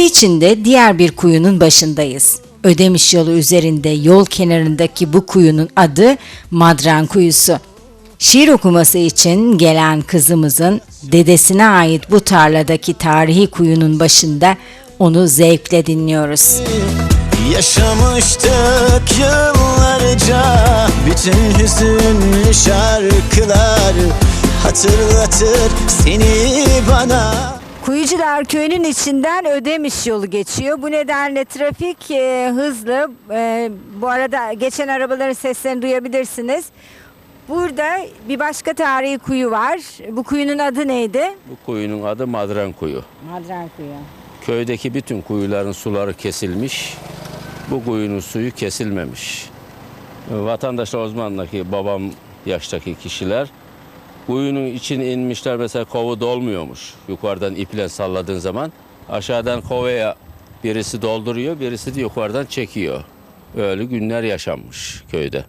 içinde diğer bir kuyunun başındayız. Ödemiş yolu üzerinde yol kenarındaki bu kuyunun adı Madran Kuyusu. Şiir okuması için gelen kızımızın dedesine ait bu tarladaki tarihi kuyunun başında onu zevkle dinliyoruz. Yaşamıştık yıllarca Bütün hüzünlü şarkılar Hatırlatır seni bana Kuyucular köyünün içinden Ödemiş yolu geçiyor. Bu nedenle trafik e, hızlı. E, bu arada geçen arabaların seslerini duyabilirsiniz. Burada bir başka tarihi kuyu var. Bu kuyunun adı neydi? Bu kuyunun adı Madran Kuyu. Madran Kuyu. Köydeki bütün kuyuların suları kesilmiş. Bu kuyunun suyu kesilmemiş. Vatandaşlar Osmanlı'daki babam yaştaki kişiler kuyunun içine inmişler mesela kovu dolmuyormuş. Yukarıdan iple salladığın zaman aşağıdan kovaya birisi dolduruyor, birisi de yukarıdan çekiyor. Öyle günler yaşanmış köyde.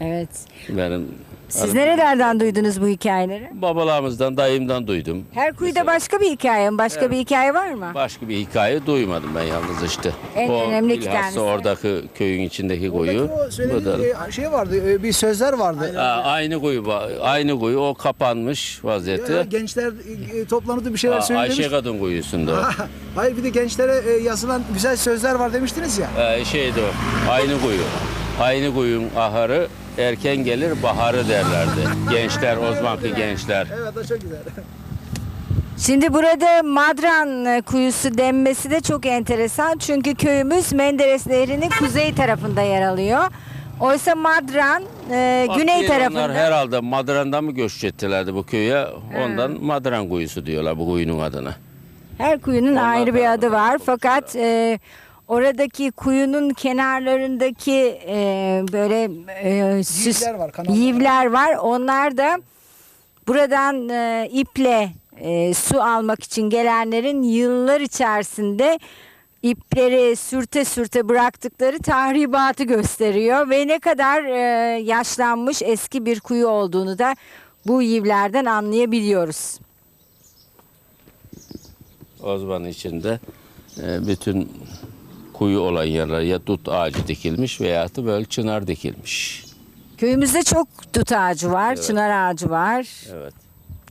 Evet. Benim Siz nerelerden duydunuz bu hikayeleri? babalarımızdan, dayımdan duydum. Her kuyuda başka bir hikaye mi? Başka bir hikaye var mı? Başka bir hikaye duymadım ben yalnız işte. En önemli iki bilhassa tanesi. oradaki köyün içindeki kuyu. Oradaki o Bu söylediği da- e, şey vardı, e, bir sözler vardı. Aa, aynı kuyu, ba- aynı kuyu o kapanmış vaziyette. gençler e, toplanıp da bir şeyler Aa, söylemiş. Ayşe Kadın kuyusunda. o. Hayır bir de gençlere e, yazılan güzel sözler var demiştiniz ya. Ee, şeydi o, aynı kuyu. Aynı kuyun ahırı erken gelir baharı derlerdi. Gençler, o zamanki gençler. Evet o çok güzel. Şimdi burada Madran e, kuyusu denmesi de çok enteresan. Çünkü köyümüz Menderes Nehri'nin kuzey tarafında yer alıyor. Oysa Madran e, güney tarafında. Onlar herhalde Madran'dan mı göç ettilerdi bu köye? Ondan Madran kuyusu diyorlar bu kuyunun adına. Her kuyunun Onlar ayrı bir adı var. Fakat e, oradaki kuyunun kenarlarındaki e, böyle e, süs Yivler var, kanallar. yivler var. Onlar da buradan e, iple e, su almak için gelenlerin yıllar içerisinde ipleri sürte sürte bıraktıkları tahribatı gösteriyor ve ne kadar e, yaşlanmış eski bir kuyu olduğunu da bu yivlerden anlayabiliyoruz. O zaman içinde e, bütün kuyu olan yerlere ya dut ağacı dikilmiş veya da böyle çınar dikilmiş. Köyümüzde çok dut ağacı var, çınar ağacı var. Evet.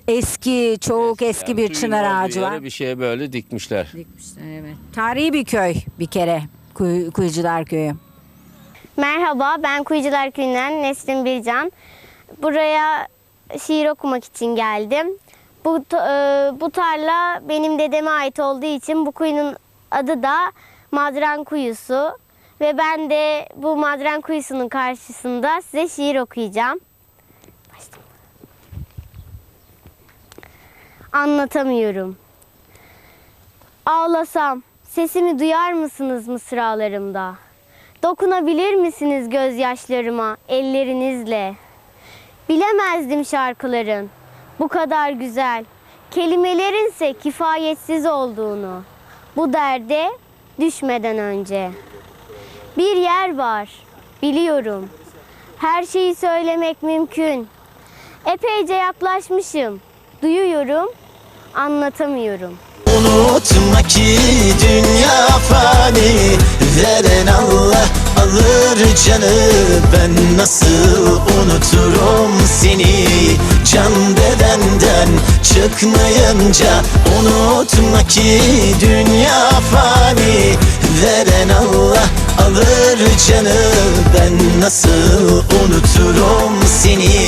Eski, çok eski Yani bir suyun çınar ağacı yere var. Bir şey böyle dikmişler. Dikmişler evet. Tarihi bir köy bir kere. Kuy, Kuyucular Köyü. Merhaba, ben Kuyucular Köyü'nden Nesrin Bircan. Buraya şiir okumak için geldim. Bu, e, bu tarla benim dedeme ait olduğu için bu kuyunun adı da Madran Kuyusu. Ve ben de bu Madran Kuyusu'nun karşısında size şiir okuyacağım. Başlayalım. Anlatamıyorum. Ağlasam sesimi duyar mısınız mısralarımda? Dokunabilir misiniz gözyaşlarıma ellerinizle? Bilemezdim şarkıların bu kadar güzel, kelimelerinse kifayetsiz olduğunu. Bu derde düşmeden önce. Bir yer var, biliyorum. Her şeyi söylemek mümkün. Epeyce yaklaşmışım, duyuyorum, anlatamıyorum. Unutma ki dünya fani Veren Allah alır canı Ben nasıl unuturum seni Can bedenden çıkmayınca Unutma ki dünya fani. Veren Allah alır canı Ben nasıl unuturum seni?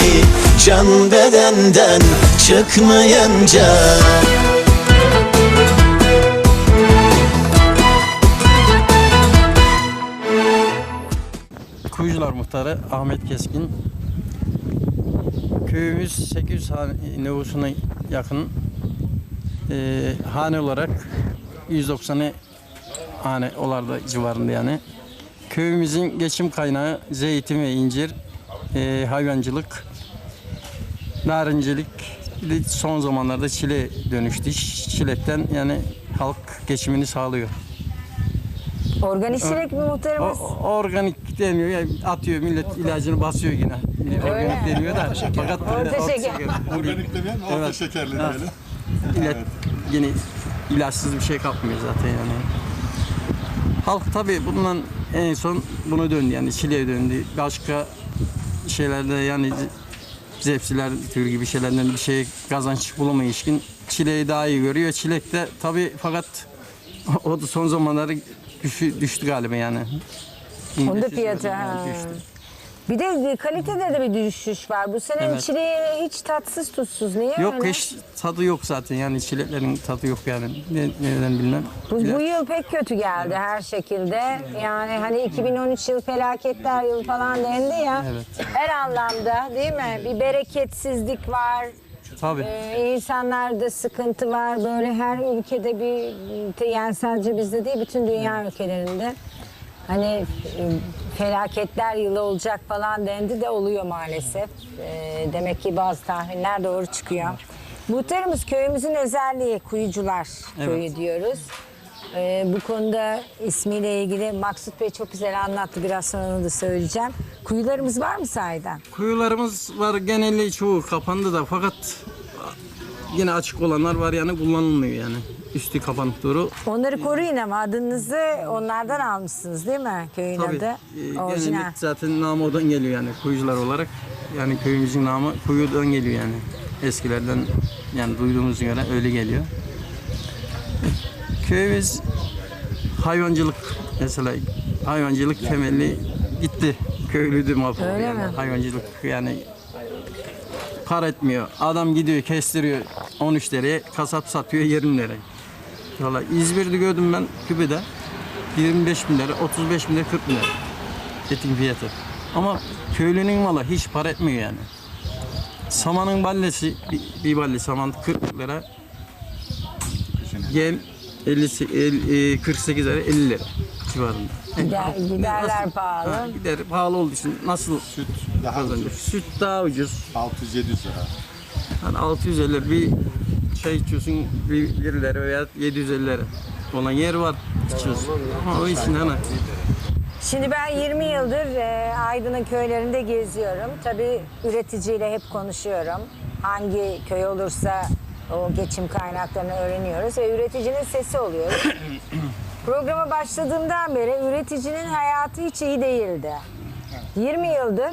Can bedenden çıkmayınca. Kuyucular Muhtarı Ahmet Keskin köyümüz 800 hane, nüfusuna yakın. Ee, hane olarak 190'ı hane olarda civarında yani. Köyümüzün geçim kaynağı zeytin ve incir, ee, hayvancılık, narincilik, son zamanlarda çile dönüştü. Çilekten yani halk geçimini sağlıyor. Organik çilek mi muhtarımız? o- organik deniyor ya atıyor millet ilacını basıyor yine. Organik deniyor da fakat Orta şeker. Organik demeyen orta Evet. şekerli Ha. diyelim. İlaç, yine ilaçsız bir şey kapmıyor zaten yani. Halk tabii bundan en son bunu döndü yani çileğe döndü. Başka şeylerde yani zepsiler tür gibi şeylerden bir şey kazanç bulamayışkin çileği daha iyi görüyor. Çilek de tabii fakat o da son zamanlarda düşü, düştü galiba yani. Onda İndeks fiyatı ha. Bir de kalitede de bir düşüş var. Bu sene Evet. çileği hiç tatsız tuzsuz. Niye Yok öyle? hiç tadı yok zaten yani çileklerin tadı yok yani ne, neden bilmem. Bu, bu yıl pek kötü geldi her şekilde. Yani hani 2013 yıl felaketler yılı falan dendi ya. Evet. Her anlamda değil mi? Bir bereketsizlik var. Tabii. Ee, insanlarda sıkıntı var. Böyle her ülkede bir yani sadece bizde değil bütün dünya ülkelerinde. Hani e, felaketler yılı olacak falan dendi de oluyor maalesef. Ee, demek ki bazı tahminler doğru çıkıyor. Muhtarımız köyümüzün özelliği kuyucular köyü diyoruz. Ee, bu konuda ismiyle ilgili Maksut Bey çok güzel anlattı. Biraz sonra onu da söyleyeceğim. Kuyularımız var mı sahiden? Kuyularımız var geneli çoğu kapandı da fakat yine açık olanlar var yani kullanılmıyor yani. Üstü kapanıp duru. Onları koruyun ama adınızı onlardan almışsınız değil mi köyün Tabii. adı? e, Orijinal. genellikle zaten namı oradan geliyor yani kuyucular olarak. Yani köyümüzün namı kuyudan geliyor yani. Eskilerden yani duyduğumuz göre öyle geliyor. Köyümüz hayvancılık mesela hayvancılık temelli gitti. Köylüydü Öyle yani. mi? Hayvancılık yani par etmiyor. Adam gidiyor kestiriyor 13 liraya, kasap satıyor 20 liraya. Valla İzmir'de gördüm ben kübede 25 bin lira, 35 bin lira, 40 bin lira etin fiyatı. Ama köylünün malı hiç para etmiyor yani. Samanın ballesi, bir, bir balle saman 40 lira. Yem 50, 50, 48 lira, 50 lira civarında. Gider, giderler Nasıl- pahalı. Ha, gider pahalı olduğu için nasıl Süt daha ucuz. Süt daha ucuz. 600-700 lira. Hani 650 lira bir çay içiyorsun 1 lira veya 750 lira. Olan yer var içiyorsun. Ama o için hani Şimdi ben 20 yıldır e, Aydın'ın köylerinde geziyorum. Tabii üreticiyle hep konuşuyorum. Hangi köy olursa o geçim kaynaklarını öğreniyoruz ve üreticinin sesi oluyoruz. Programa başladığımdan beri üreticinin hayatı hiç iyi değildi. 20 yıldır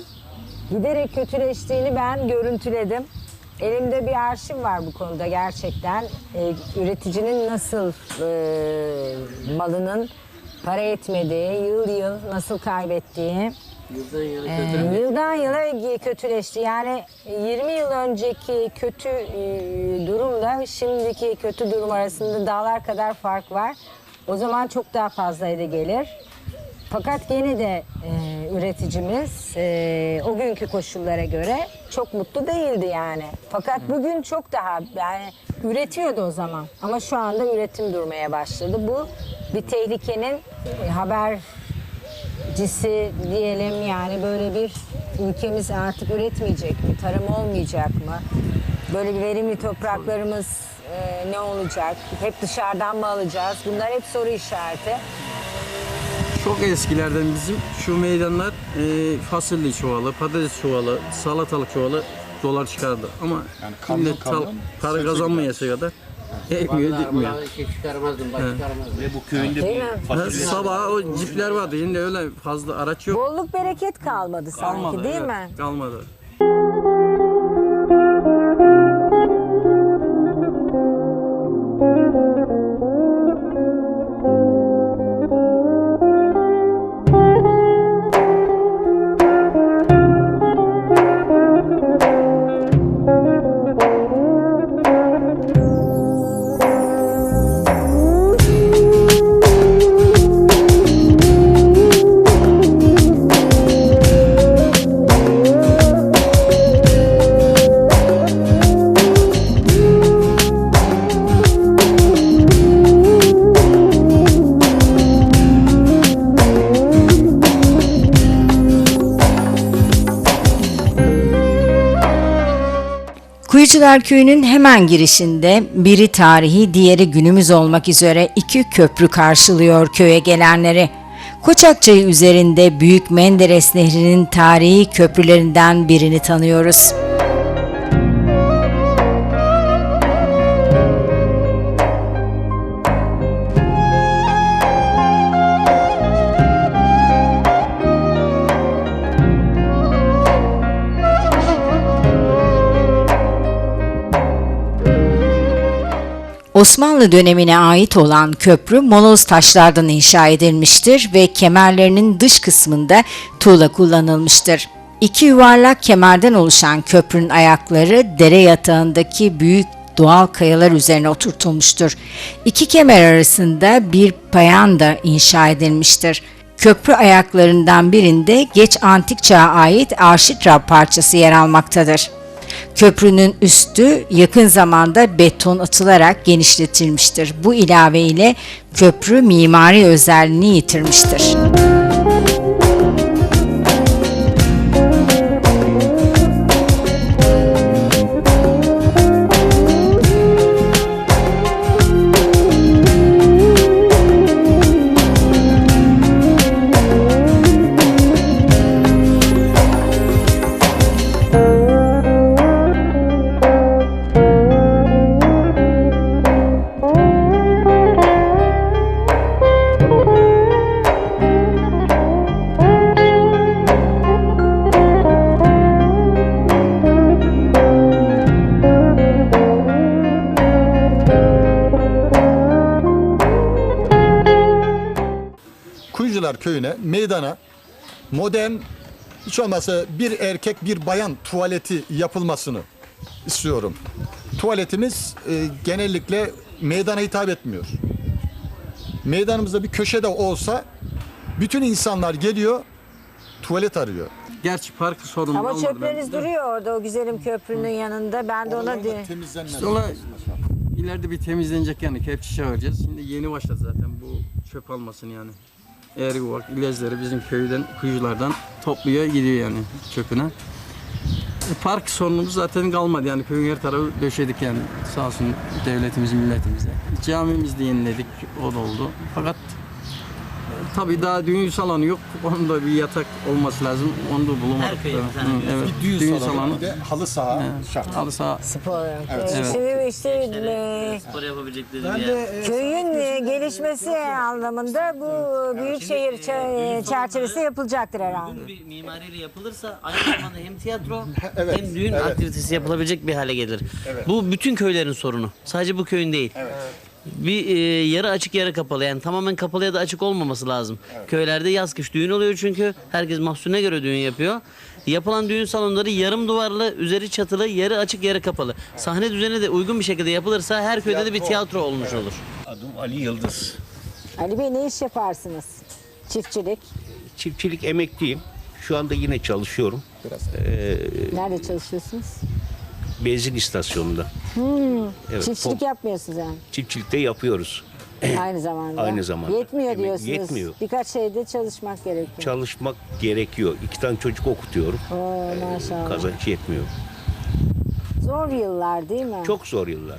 giderek kötüleştiğini ben görüntüledim. Elimde bir arşiv var bu konuda gerçekten. Ee, üreticinin nasıl e, malının para etmediği, yıl yıl nasıl kaybettiği, ee, yıldan yıla kötüleşti. Yani 20 yıl önceki kötü e, durumla şimdiki kötü durum arasında dağlar kadar fark var. O zaman çok daha fazlaydı gelir. Fakat gene de e, üreticimiz e, o günkü koşullara göre çok mutlu değildi yani. Fakat bugün çok daha yani üretiyordu o zaman ama şu anda üretim durmaya başladı. Bu bir tehlikenin e, habercisi diyelim yani böyle bir ülkemiz artık üretmeyecek mi? Tarım olmayacak mı? Böyle bir verimli topraklarımız e, ne olacak? Hep dışarıdan mı alacağız? Bunlar hep soru işareti. Çok eskilerden bizim şu meydanlar e, fasulye çuvalı, patates çuvalı, salatalık çuvalı dolar çıkardı. Ama Yani kamyon millet tal- kamyon para sebze kazanmayası kadar ekmiyor, dikmiyor. çıkarmazdım, baş çıkarmazdım. Ve bu köyünde? Ha, Sabah o cipler vardı. Şimdi öyle fazla araç yok. Bolluk bereket kalmadı sanki Kalmadı. değil evet, mi? Kalmadı. Kuyucular Köyü'nün hemen girişinde biri tarihi, diğeri günümüz olmak üzere iki köprü karşılıyor köye gelenleri. Koçakçayı üzerinde Büyük Menderes Nehri'nin tarihi köprülerinden birini tanıyoruz. Osmanlı dönemine ait olan köprü moloz taşlardan inşa edilmiştir ve kemerlerinin dış kısmında tuğla kullanılmıştır. İki yuvarlak kemerden oluşan köprünün ayakları dere yatağındaki büyük doğal kayalar üzerine oturtulmuştur. İki kemer arasında bir payanda inşa edilmiştir. Köprü ayaklarından birinde geç antik çağa ait arşitra parçası yer almaktadır. Köprünün üstü yakın zamanda beton atılarak genişletilmiştir. Bu ilave ile köprü mimari özelliğini yitirmiştir. Kuyucular köyüne, meydana modern hiç olmazsa bir erkek bir bayan tuvaleti yapılmasını istiyorum. Tuvaletimiz e, genellikle meydana hitap etmiyor. Meydanımızda bir köşede olsa bütün insanlar geliyor tuvalet arıyor. Gerçi park sorunu Ama olmadı. çöpleriniz duruyor orada o güzelim köprünün yanında. Ben de ona. Sonra ileride bir temizlenecek yani kepçe çağıracağız. Şimdi yeni başladı zaten bu çöp almasını yani. Eğer uvak ilezleri bizim köyden, kuyuculardan topluyor gidiyor yani çöpüne. E, park sorunumuz zaten kalmadı yani köyün her tarafı döşedik yani sağ olsun devletimiz milletimize. Camimizi de yeniledik o da oldu. Fakat tabii daha düğün salonu yok. Onda bir yatak olması lazım. Onu da bulamadık. Her köyde bir Hı, tane evet. Düğün, salonu, bir de halı saha şart. Halı saha Spor. Evet. Şimdi işte e, Spor yapabilecekleri Ben bir de yer. e, köyün e, gelişmesi anlamında bu büyük şehir ça- çerçevesinde yapılacaktır herhalde. Uygun bir mimariyle yapılırsa aynı zamanda hem tiyatro Evet, hem düğün evet. aktivitesi yapılabilecek bir hale gelir. Bu bütün köylerin sorunu. Sadece bu köyün değil. Bir e, yarı açık yarı kapalı yani tamamen kapalı ya da açık olmaması lazım. Köylerde yaz kış düğün oluyor çünkü herkes mahsulüne göre düğün yapıyor. Yapılan düğün salonları yarım duvarlı, üzeri çatılı, yarı açık yarı kapalı. Sahne düzeni de uygun bir şekilde yapılırsa her köyde de bir tiyatro olmuş olur. Adım Ali Yıldız. Ali Bey ne iş yaparsınız? Çiftçilik. Çiftçilik emekliyim. Şu anda yine çalışıyorum. Ee, Nerede çalışıyorsunuz? Benzin istasyonunda. Evet, Çiftçilik pom- yapmıyorsunuz yani. çiftçilikte yapıyoruz. Aynı zamanda. Aynı zamanda. Yetmiyor Evet, diyorsunuz. yetmiyor. Birkaç şeyde çalışmak gerekiyor. Çalışmak gerekiyor. İki tane çocuk okutuyorum. Oo, maşallah. Kazanç yetmiyor. Zor yıllar değil mi? Çok zor yıllar.